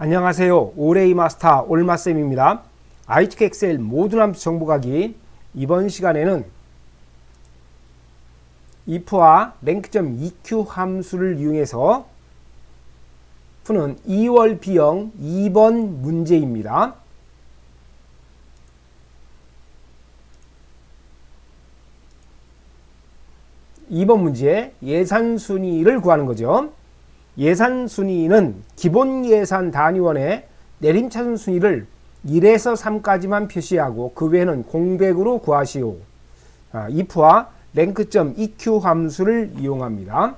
안녕하세요. 오레이 마스터 올마쌤입니다. ITK 엑셀 모든 함수 정보가기 이번 시간에는 if와 랭크점 EQ 함수를 이용해서 푸는 2월 B형 2번 문제입니다. 2번 문제 예산 순위를 구하는 거죠. 예산 순위는 기본 예산 단위원의 내림차순 순위를 1에서 3까지만 표시하고 그 외에는 공백으로 구하시오. 아, if와 랭크점 EQ 함수를 이용합니다.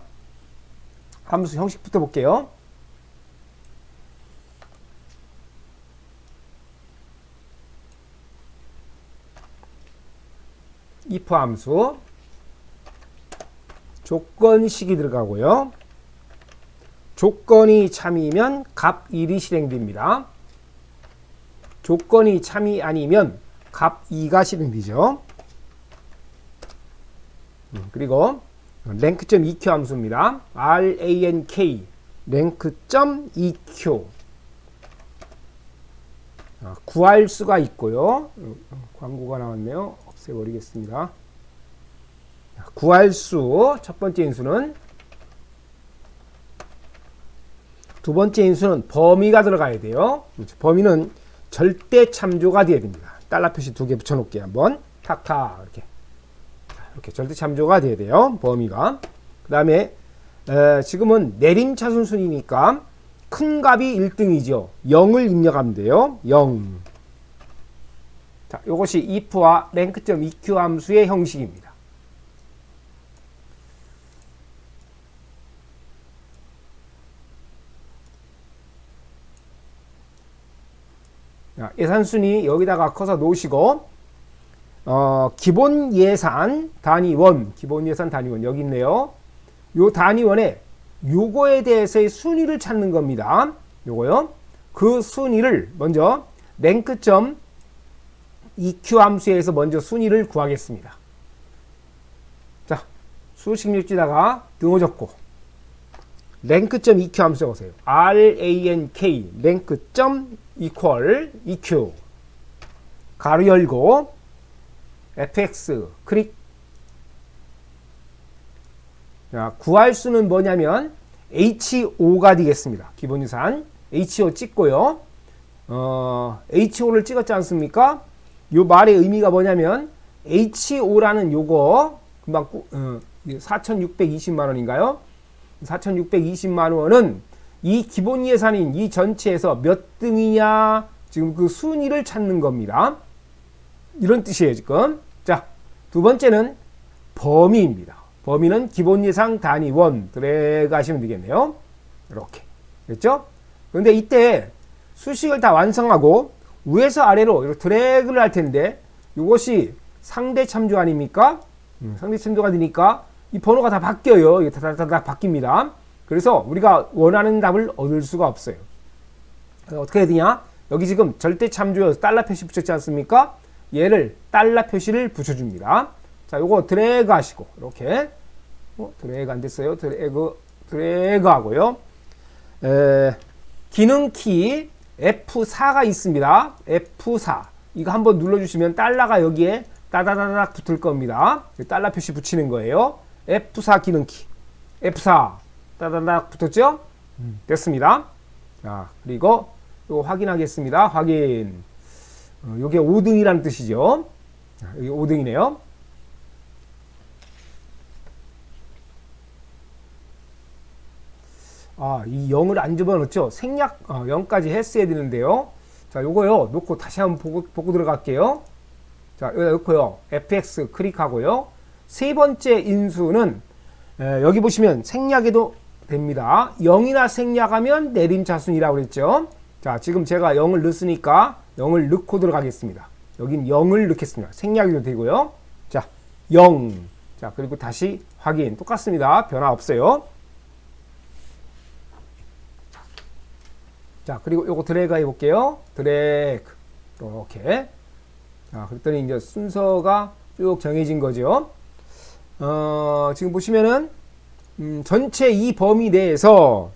함수 형식부터 볼게요. if 함수 조건식이 들어가고요. 조건이 참이면 값 1이 실행됩니다. 조건이 참이 아니면 값 2가 실행되죠. 음, 그리고 랭크점 EQ 함수입니다. rank 랭크점 EQ 아, 구할 수가 있고요. 어, 광고가 나왔네요. 없애버리겠습니다. 구할 수 첫 번째 인수는 두 번째 인수는 범위가 들어가야 돼요. 그렇죠. 범위는 절대 참조가 되어야 됩니다. 달러 표시 두 개 붙여놓을게요. 한번 탁탁 이렇게 이렇게 절대 참조가 돼야 돼요. 범위가 그 다음에 지금은 내림차순 순이니까 큰 값이 1등이죠. 0을 입력하면 돼요. 0. 자, 이것이 if와 랭크점 EQ 함수의 형식입니다. 예산순위 여기다가 커서 놓으시고 어, 기본 예산 단위원 기본 예산 단위원 여기 있네요. 요 단위원에 요거에 대해서의 순위를 찾는 겁니다. 요거요. 그 순위를 먼저 랭크점 EQ 함수에서 먼저 순위를 구하겠습니다. 자, 수식률지다가 등호 적고 랭크점 EQ 함수 적으세요. rank 랭크점 equal eq 가로 열고 fx 클릭 자, 구할 수는 뭐냐면 HO가 되겠습니다. 기본 유산 HO 찍고요. 어, HO를 찍었지 않습니까? 요 말의 의미가 뭐냐면 HO라는 요거 금방 어, 4,620만 원인가요? 4,620만 원은 이 기본 예산인 이 전체에서 몇 등이냐 지금 그 순위를 찾는 겁니다. 이런 뜻이에요 지금. 자, 두 번째는 범위입니다. 범위는 기본 예산 단위 원 하시면 되겠네요. 이렇게. 됐죠? 그런데 이때 수식을 다 완성하고 위에서 아래로 이렇게 드래그를 할 텐데 이것이 상대 참조 아닙니까? 음, 상대 참조가 되니까 이 번호가 다 바뀌어요. 이게 다, 다, 다, 다 바뀝니다. 그래서 우리가 원하는 답을 얻을 수가 없어요. 어떻게 해야 되냐? 여기 지금 절대 참조여서 달러 표시 붙였지 않습니까? 얘를 달러 표시를 붙여줍니다. 자, 요거 드래그 하시고, 이렇게. 어, 드래그 안 됐어요. 드래그, 드래그 하고요. 에, 기능 키 F4가 있습니다. F4. 이거 한번 눌러주시면 달러가 여기에 따다다닥 붙을 겁니다. 달러 표시 붙이는 거예요. F4 기능 키. F4. 따다닥 붙었죠? 음, 됐습니다. 자, 그리고 이거 확인하겠습니다. 확인. 어, 요게 5등이라는 뜻이죠. 자, 여기 5등이네요. 아, 이 0을 안 집어넣죠. 생략 어, 0까지 했어야 되는데요. 자, 요거요. 놓고 다시 한번 보고, 보고 들어갈게요. 자, 여기다 놓고요. fx 클릭하고요. 세 번째 인수는 에, 여기 보시면 생략해도 됩니다. 0이나 생략하면 내림차순이라고 그랬죠. 자, 지금 제가 0을 넣었으니까 0을 넣고 들어가겠습니다. 여긴 0을 넣겠습니다. 생략해도 되고요. 자, 0. 자, 그리고 다시 확인. 똑같습니다. 변화 없어요. 자, 그리고 요거 드래그 해볼게요. 드래그. 이렇게. 자, 그랬더니 이제 순서가 쭉 정해진 거죠. 어, 지금 보시면은, 음, 전체 이 범위 내에서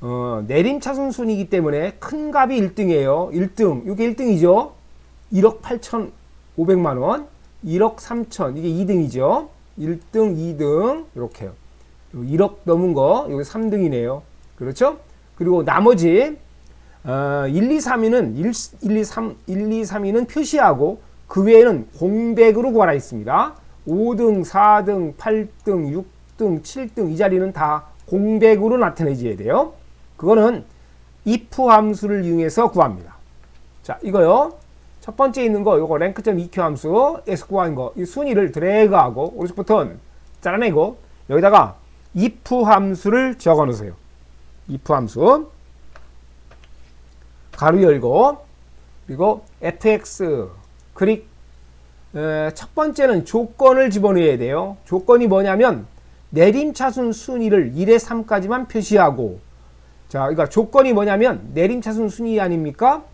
어, 내림 차순 순이기 때문에 큰 값이 1등이에요. 1등. 이게 1등이죠. 1억 8,500만 원. 1억 3천. 이게 2등이죠. 1등, 2등. 이렇게요. 1억 넘은 거. 여기 3등이네요. 그렇죠? 그리고 나머지 어, 1, 2, 3위는 1, 1, 2, 3, 1, 2, 3위는 표시하고 그 외에는 공백으로 구하라 있습니다. 5등, 4등, 8등, 6등, 7등 이 자리는 다 공백으로 나타내줘야 돼요. 그거는 if 함수를 이용해서 구합니다. 자, 이거요. 첫 번째 있는 거, 요거 랭크점 EQ 함수에서 구하는 거, 이 순위를 드래그하고 오른쪽 버튼 잘라내고 여기다가 if 함수를 적어 놓으세요. if 함수 가로 열고 그리고 fx 클릭 에, 첫 번째는 조건을 집어넣어야 돼요. 조건이 뭐냐면 내림차순 순위를 1에 3까지만 표시하고 자, 그러니까 조건이 뭐냐면 내림차순 순위 아닙니까?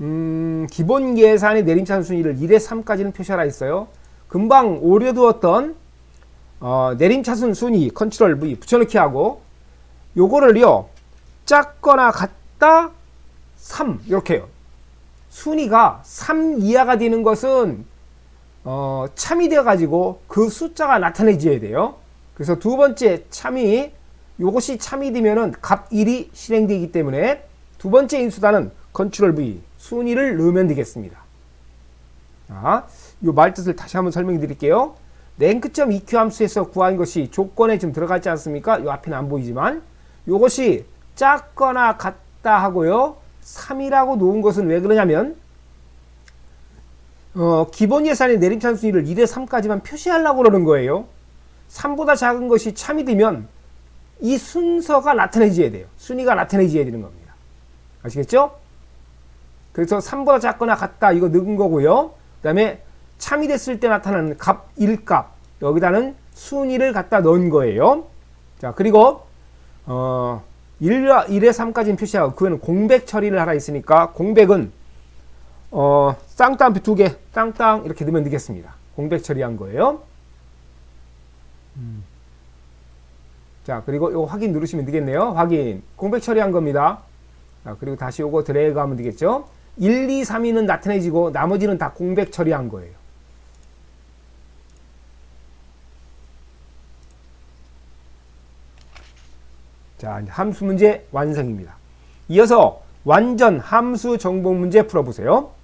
음, 기본 계산의 내림차순 순위를 1에 3까지는 표시하라 했어요. 금방 오려두었던 어, 내림차순 순위 컨트롤 V 붙여넣기 하고 요거를요 작거나 같다 3 이렇게요. 순위가 3 이하가 되는 것은 어, 참이 되어 가지고 그 숫자가 나타내져야 돼요. 그래서 두 번째 참이 요것이 참이 되면은 값 1이 실행되기 때문에 두 번째 인수단은 컨트롤 V 순위를 넣으면 되겠습니다. 자, 요 말뜻을 다시 한번 설명해 드릴게요. 랭크점 EQ 함수에서 구한 것이 조건에 좀 들어갔지 않습니까? 요 앞에는 안 보이지만 요것이 작거나 같다 하고요. 3이라고 놓은 것은 왜 그러냐면 어, 기본 예산의 순위를 1에 3까지만 표시하려고 그러는 거예요. 3보다 작은 것이 참이 되면 이 순서가 나타내져야 돼요. 순위가 나타내져야 되는 겁니다. 아시겠죠? 그래서 3보다 작거나 같다 이거 넣은 거고요. 그 다음에 참이 됐을 때 나타나는 값 1값 여기다는 순위를 갖다 넣은 거예요. 자 그리고 어 1, 1에 3까지는 표시하고 그거는 공백 처리를 하라 했으니까 공백은 어 쌍따옴표 두 개, 땅땅 이렇게 넣으면 되겠습니다. 공백 처리한 거예요. 음. 자, 그리고 요 확인 누르시면 되겠네요. 확인. 공백 처리한 겁니다. 자, 그리고 다시 요거 드래그 하면 되겠죠. 1, 2, 3위는 나타내지고 나머지는 다 공백 처리한 거예요. 자, 함수 문제 완성입니다. 이어서 완전 함수 정복 문제 풀어보세요.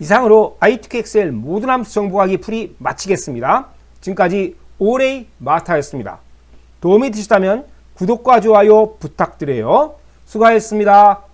이상으로 엑셀 모든 함수 정보하기 풀이 마치겠습니다. 지금까지 오레이 마타였습니다. 도움이 되셨다면 구독과 좋아요 부탁드려요. 수고하셨습니다.